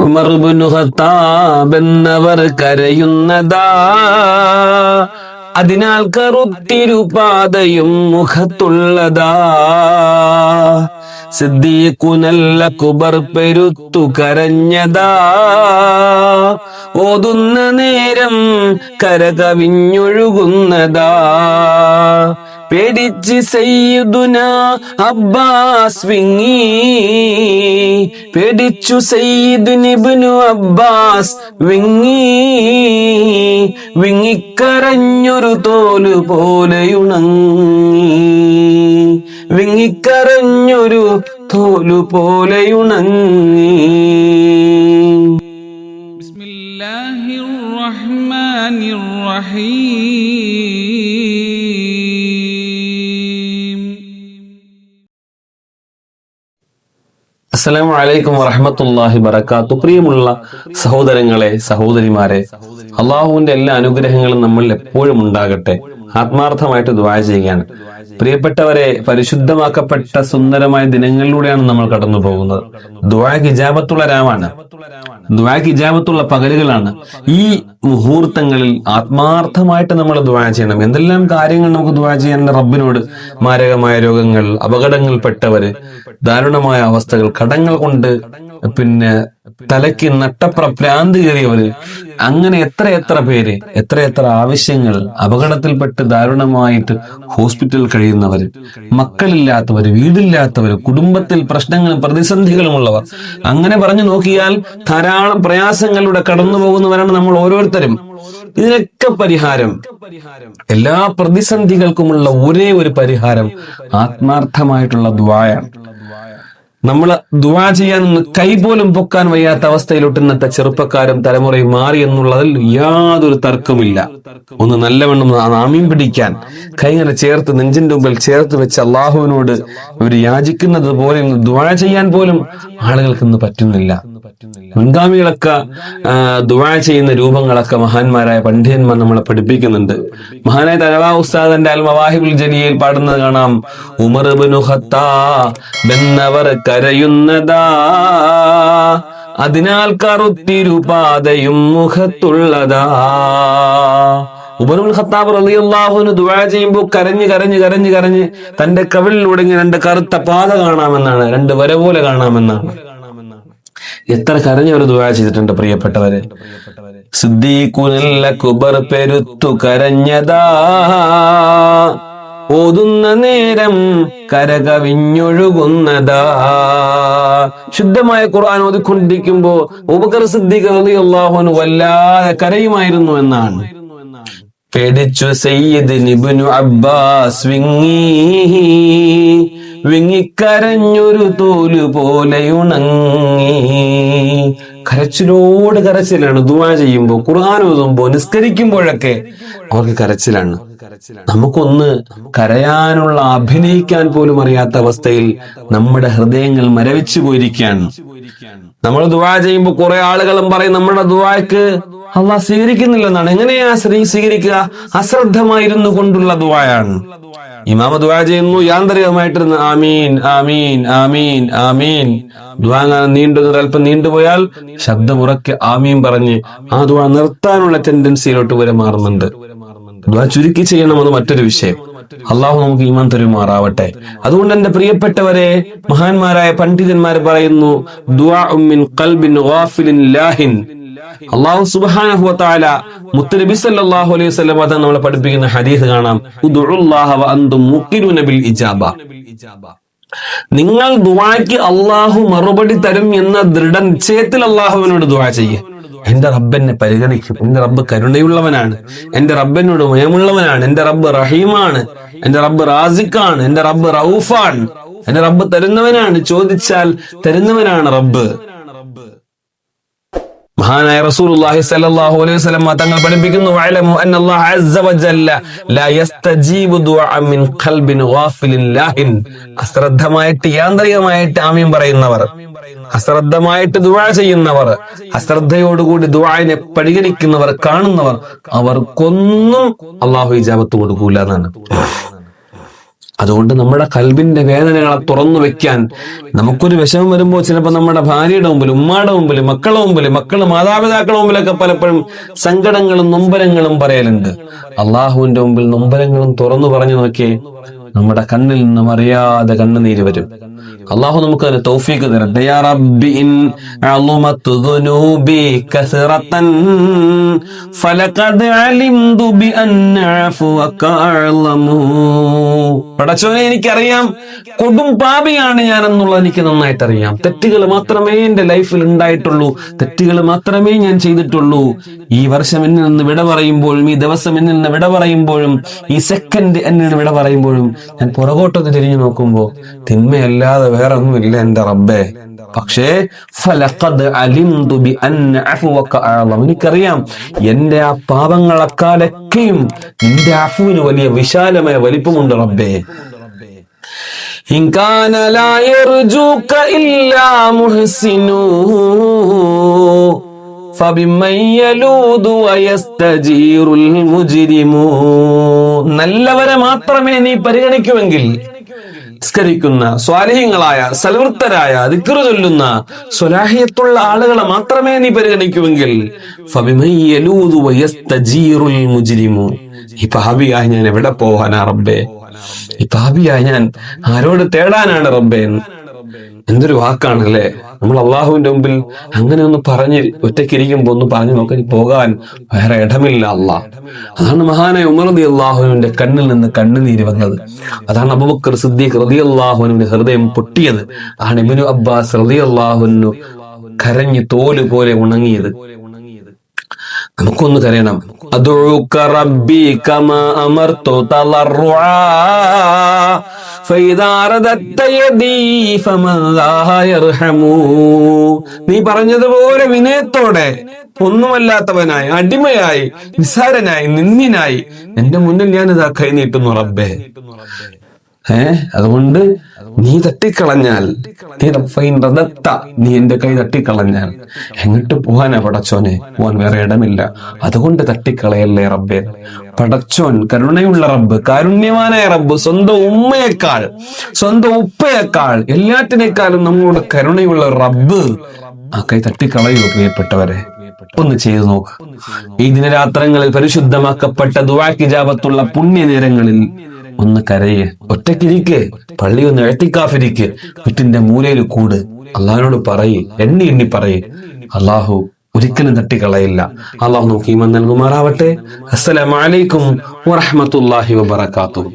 ഉമർബുനു ഹത്താബ് എന്നവർ കരയുന്നതാ. അതിനാൽ കറുത്തിരുപാതയും മുഖത്തുള്ളതാ. സിദ്ദീഖുനല്ല കുബർ പെരുത്തു കരഞ്ഞതാ. ഓതുന്ന നേരം കരകവിഞ്ഞൊഴുകുന്നതാ. പേടിച്ച് സയ്യിദുന അബ്ബാസ് വിങ്ങി. പേടിച്ചു സയ്യിദുനിബ്നു അബ്ബാസ് വിങ്ങി. വിങ്ങിക്കരഞ്ഞൊരു തോൽ പോലെയുണങ്ങി. വിങ്ങിക്കരഞ്ഞൊരു തോലു പോലെയുണങ്ങി. അസ്സലാമു അലൈക്കും വറഹമത്തുല്ലാഹി ബറക്കാത്തു പ്രിയമുള്ള സഹോദരങ്ങളെ സഹോദരിമാരെ അള്ളാഹുവിന്റെ എല്ലാ അനുഗ്രഹങ്ങളും നമ്മളിൽ എപ്പോഴും ഉണ്ടാകട്ടെ. ആത്മാർത്ഥമായിട്ട് ദ്വായ ചെയ്യുകയാണ്. പ്രിയപ്പെട്ടവരെ പരിശുദ്ധമാക്കപ്പെട്ട സുന്ദരമായ ദിനങ്ങളിലൂടെയാണ് നമ്മൾ കടന്നു പോകുന്നത്. ദ്വാക്ക് ഇജാബത്തുള്ള രാവാണ്. ഇജാബത്തുള്ള പകലുകളാണ്. ഈ മുഹൂർത്തങ്ങളിൽ ആത്മാർത്ഥമായിട്ട് നമ്മൾ ദ്വാ ചെയ്യണം. എന്തെല്ലാം കാര്യങ്ങൾ നമുക്ക് ദ്വാ ചെയ്യാൻ റബ്ബിനോട് മാരകമായ രോഗങ്ങൾ അപകടങ്ങൾപ്പെട്ടവര് ദാരുണമായ അവസ്ഥകൾ കടങ്ങൾ കൊണ്ട് പിന്നെ തലയ്ക്ക് നട്ടപ്ര ഭ്രാന്ത് കയറിയവര്. അങ്ങനെ എത്ര എത്ര പേര് എത്ര എത്ര ആവശ്യങ്ങൾ അപകടത്തിൽപ്പെട്ട് ദാരുണമായിട്ട് ഹോസ്പിറ്റലിൽ കഴിയുന്നവര് മക്കളില്ലാത്തവര് വീടില്ലാത്തവര് കുടുംബത്തിൽ പ്രശ്നങ്ങളും പ്രതിസന്ധികളും ഉള്ളവർ അങ്ങനെ പറഞ്ഞു നോക്കിയാൽ ധാരാളം പ്രയാസങ്ങളിലൂടെ കടന്നു പോകുന്നവരാണ് നമ്മൾ ഓരോരുത്തരും. ഇതിനൊക്കെ പരിഹാരം. എല്ലാ പ്രതിസന്ധികൾക്കുമുള്ള ഒരേ ഒരു പരിഹാരം ആത്മാർത്ഥമായിട്ടുള്ള ദ്വായാണ് നമ്മൾ ദുവാ കൈ പോലും പൊക്കാൻ വയ്യാത്ത അവസ്ഥയിലോട്ട് ഇന്നത്തെ ചെറുപ്പക്കാരും തലമുറയും മാറി എന്നുള്ളതിൽ യാതൊരു തർക്കമില്ല ഒന്ന് നല്ലവണ്ണം ആമീൻ പിടിക്കാൻ. കൈങ്ങനെ ചേർത്ത് നെഞ്ചിന്റെ മുമ്പിൽ ചേർത്ത് വെച്ച് അള്ളാഹുവിനോട് ഇവർ യാചിക്കുന്നത് പോലെ ദുവാ ചെയ്യാൻ പോലും ആളുകൾക്ക് ഇന്ന് പറ്റുന്നില്ല. മുൻഗാമികളൊക്കെ ദുബായ ചെയ്യുന്ന രൂപങ്ങളൊക്കെ മഹാന്മാരായ പണ്ഡിതന്മാർ നമ്മളെ പഠിപ്പിക്കുന്നുണ്ട്. മഹാനായ തലവാ ഉസ്താദന്റെ അൽമവാഹിബുൽ ജലിയിൽ പാടുന്നത് കാണാം. ഉമർ കരയുന്നതാ. അതിനാൽ കറുത്തിരുപാതയും മുഖത്തുള്ളതാ. ഉമറുൽ ഖത്താബ് റളിയല്ലാഹുവിന് ദുആ ചെയ്യുമ്പോൾ കരഞ്ഞ് കരഞ്ഞ് കരഞ്ഞ് കരഞ്ഞ് തന്റെ കവിളിലൂടെ രണ്ട് കറുത്ത പാത കാണാമെന്നാണ് രണ്ട് വര പോലെ കാണാമെന്നാണ്. എത്ര കരഞ്ഞവർ ദുവാ ചെയ്തിട്ടുണ്ട് പ്രിയപ്പെട്ടവരെ? സിദ്ദീഖുനല്ല കുബർ പെരുത്തു കരഞ്ഞതാ. ഓതുന്ന നേരം കരകവിഞ്ഞൊഴുകുന്നതാ. ശുദ്ധമായ ഖുർആൻ ഓതിക്കൊണ്ടിരിക്കുമ്പോ ഉപകർ സിദ്ദീഖ് റളിയല്ലാഹു വല്ലാതെ കരയുമായിരുന്നു എന്നാണ്. പേടിച്ചു സയ്യിദ് നിബുനു അബ്ബാസ് വിങ്ങി. വിങ്ങിക്കരഞ്ഞൊരു തോൽ പോലെയുണങ്ങി കരച്ചിലോട് കരച്ചിലാണ് ദുവാ ചെയ്യുമ്പോ ഖുർആൻ ഓതുമ്പോ നിസ്കരിക്കുമ്പോഴൊക്കെ അവർക്ക് കരച്ചിലാണ്. നമുക്കൊന്ന് കരയാനുള്ള അഭിനയിക്കാൻ പോലും അറിയാത്ത അവസ്ഥയിൽ നമ്മുടെ ഹൃദയങ്ങൾ മരവിച്ചു പോയിരിക്കുകയാണ്. നമ്മൾ ദുവാ ചെയ്യുമ്പോൾ കുറെ ആളുകളും പറയും നമ്മുടെ ദുവായ്ക്ക് അള്ളാഹ് സ്വീകരിക്കുന്നില്ലെന്നാണ്. എങ്ങനെയാ സ്ത്രീ സ്വീകരിക്കുക? അശ്രദ്ധമായിരുന്നു കൊണ്ടുള്ള ദുവായാണ് ഇമാമ ദുവാ ചെയ്യുന്നു യാന്ത്രികമായിട്ടിരുന്ന് ആമീൻ ആമീൻ ആമീൻ ആമീൻ. ദുവാ നീണ്ടു അല്പം നീണ്ടുപോയാൽ ശബ്ദമുറക്കെ ആമീൻ പറഞ്ഞ് ആ ദുവാ നിർത്താനുള്ള ടെൻഡൻസിയിലോട്ട് വരെ മാറുന്നുണ്ട്. ദുവാ ചുരുക്കി ചെയ്യണമെന്ന് മറ്റൊരു വിഷയം. അള്ളാഹു നമുക്ക് ഈമാൻ തരുമാറാവട്ടെ. അതുകൊണ്ട് എന്റെ പ്രിയപ്പെട്ടവരെ മഹാന്മാരായ പണ്ഡിതന്മാർ പറയുന്നു അള്ളാഹു സുബ്ഹാനഹു വതആല മുത്തനബി സല്ലല്ലാഹു അലൈഹി സ്വലം അത് നമ്മളെ പഠിപ്പിക്കുന്ന ഹദീസ് കാണാം. നിങ്ങൾ ദുവാക്ക് അള്ളാഹു മറുപടി തരും എന്ന ദൃഢനിശ്ചയത്തിൽ അള്ളാഹുവിനോട് ദുവാ ചെയ്യുക എന്റെ റബ്ബെന്നെ പരിഗണിക്കും. എന്റെ റബ്ബ് കരുണയുള്ളവനാണ്. എന്റെ റബ്ബനോട് മയമുള്ളവനാണ് എന്റെ റബ്ബ് റഹീമാണ്. എന്റെ റബ്ബ് റാസിഖാണ് എന്റെ റബ്ബ് റൌഫാണ് എന്റെ റബ്ബ് തരുന്നവനാണ്. ചോദിച്ചാൽ തരുന്നവനാണ് റബ്ബ്. മഹാനായ റസൂലുള്ളാഹി സ്വല്ലല്ലാഹു അലൈഹി വസല്ലം തങ്ങൾ പഠിപ്പിക്കുന്നു വഅലമു അന്ന അല്ലാഹു അസ്സ വജല്ല ലാ യസ്തജീബു ദുആ മിൻ ഖൽബിൻ ഗാഫിലിൻ ലാഹിൻ. അശ്രദ്ധമായിട്ട് യാന്ത്രികമായിട്ട് ആമീൻ പറയുന്നവർ അശ്രദ്ധമായിട്ട് ദുആ ചെയ്യുന്നവർ അശ്രദ്ധയോടുകൂടി ദുആനെ പരിഗണിക്കുന്നവർ കാണുന്നവർ അവർക്കൊന്നും അള്ളാഹു ഇജാബത്ത് കൊടുക്കൂല എന്നാണ് അതുകൊണ്ട് നമ്മുടെ കൽബിന്റെ വേദനകളെ തുറന്നു വെക്കാൻ നമുക്കൊരു വിഷമം വരുമ്പോൾ ചിലപ്പോൾ നമ്മുടെ ഭാര്യയുടെ മുമ്പിൽ ഉമ്മയുടെ മുമ്പിൽ മക്കളുടെ മുമ്പിൽ മക്കൾ മാതാപിതാക്കളുടെ മുമ്പിലൊക്കെ പലപ്പോഴും സങ്കടങ്ങളും നൊമ്പരങ്ങളും പറയലുണ്ട്. അള്ളാഹുവിന്റെ മുമ്പിൽ നൊമ്പരങ്ങളും തുറന്നു പറഞ്ഞു നോക്കിയേ നമ്മുടെ കണ്ണിൽ നിന്നും അറിയാതെ കണ്ണുനീര് വരും. അള്ളാഹു നമുക്ക് അതിന് തൗഫീക്ക് തരട്ടെ റബ്ബി ഇൻ കസറതൻ ഫലഖദ് അലിംതു പടച്ചോനെ എനിക്കറിയാം കൊടും പാപിയാണ് ഞാൻ എന്നുള്ളത് എനിക്ക് നന്നായിട്ട് അറിയാം തെറ്റുകൾ മാത്രമേ എന്റെ ലൈഫിൽ ഉണ്ടായിട്ടുള്ളൂ. തെറ്റുകൾ മാത്രമേ ഞാൻ ചെയ്തിട്ടുള്ളൂ. ഈ വർഷം എന്നിൽ നിന്ന് വിട പറയുമ്പോഴും ഈ ദിവസം എന്നിൽ നിന്ന് വിട പറയുമ്പോഴും ഈ സെക്കൻഡ് എന്നിൽ നിന്ന് വിട പറയുമ്പോഴും ഞാൻ പുറകോട്ടൊന്ന് തിരിഞ്ഞു നോക്കുമ്പോ തിന്മയല്ലാതെ വേറെ ഒന്നുമില്ല എന്റെ റബ്ബേ പക്ഷേ ഫലഖദ് അലിംതു ബി അന്ന അഫ്വക അഅ്ലം. എനിക്കറിയാം എന്റെ ആ പാപങ്ങളെക്കാളൊക്കെയും നിന്റെ അഫുവിന് വലിയ വിശാലമായ വലിപ്പമുണ്ട് റബ്ബേ إن كان لا يرجوك إلا محسن فبمن يلوذ ويستجير المجرم നല്ലവരെ മാത്രമേ നീ പരിഗണിക്കുമെങ്കിൽ സ്കരിക്കുന്ന സ്വാലിഹ്യങ്ങളായ സൽവൃത്തരായ ദിക്കറു ചൊല്ലുന്ന സ്വലാഹിയത്തുള്ള ആളുകളെ മാത്രമേ നീ പരിഗണിക്കുമെങ്കിൽ ഈ ഞാൻ എവിടെ പോവാനാ റബ്ബേ? ഈ പാപിയായി ഞാൻ ആരോട് തേടാനാണ് റബ്ബേ എന്ന് വാക്കാണ് വാക്കാണല്ലേ? നമ്മൾ അള്ളാഹുവിന്റെ മുമ്പിൽ അങ്ങനെ ഒന്ന് പറഞ്ഞ് ഒറ്റയ്ക്കിരിക്കുമ്പോൾ ഒന്ന് പറഞ്ഞു നോക്കി പോകാൻ വേറെ ഇടമില്ല അള്ളാഹ് അതാണ് മഹാനായ ഉമർ റതി അള്ളാഹുവിന്റെ കണ്ണിൽ നിന്ന് കണ്ണുനീര് വന്നത്. അതാണ് അബുബക്കർ സിദ്ദീഖ് റതി അള്ളാഹുവിന്റെ ഹൃദയം പൊട്ടിയത്. അതാണ് ഇബിനു അബ്ബാസ് റതി അള്ളാഹുവിനു കരഞ്ഞ് തോൽ പോലെ ഉണങ്ങിയത്. നമുക്കൊന്ന് കരയണം. അതൊഴുക്കറബി റബ്ബി കമാ അമർതു തളർറുആ നീ പറഞ്ഞതുപോലെ വിനയത്തോടെ ഒന്നുമല്ലാത്തവനായി അടിമയായി നിസാരനായി നിന്നിനായി എന്റെ മുന്നിൽ ഞാൻ ഇതാ കൈ നീട്ടുന്നു റബ്ബേ. ഏ? അതുകൊണ്ട് നീ തട്ടിക്കളഞ്ഞാൽ നീ എന്റെ കൈ തട്ടിക്കളഞ്ഞാൽ എങ്ങോട്ട് പോകാനാ പടച്ചോനെ? പോവാൻ വേറെ ഇടമില്ല. അതുകൊണ്ട് തട്ടിക്കളയല്ലേ റബ്ബെ? പടച്ചോൻ കരുണയുള്ള റബ്ബ് കാരുണ്യവാനായ റബ്ബ് സ്വന്തം ഉമ്മയേക്കാൾ സ്വന്തം ഉപ്പയേക്കാൾ എല്ലാറ്റിനേക്കാളും നമ്മളോട് കരുണയുള്ള റബ്ബ് ആ കൈ തട്ടിക്കളയോ പ്രിയപ്പെട്ടവരെ. ഒന്ന് ചെയ്തു നോക്കുക ഈ ദിനരാത്രങ്ങളിൽ പരിശുദ്ധമാക്കപ്പെട്ട ദുവാക്കിജാപത്തുള്ള പുണ്യനേരങ്ങളിൽ ഒന്ന് കരയെ. ഒറ്റക്കിരിക്ക് പള്ളി ഒന്ന് എഴുത്തിക്കാഫിരിക്കെ. വീട്ടിന്റെ മൂലയിൽ കൂട്. അള്ളാഹിനോട് പറയ്. എണ്ണി എണ്ണി പറയ്. അള്ളാഹു ഒരിക്കലും തട്ടിക്കളയില്ല. അള്ളാഹു നമുക്ക് ഈമൻ നൽകുമാറാവട്ടെ. അസ്സലാമലൈക്കും വറഹമത്തല്ലാഹി വബർക്കാത്തു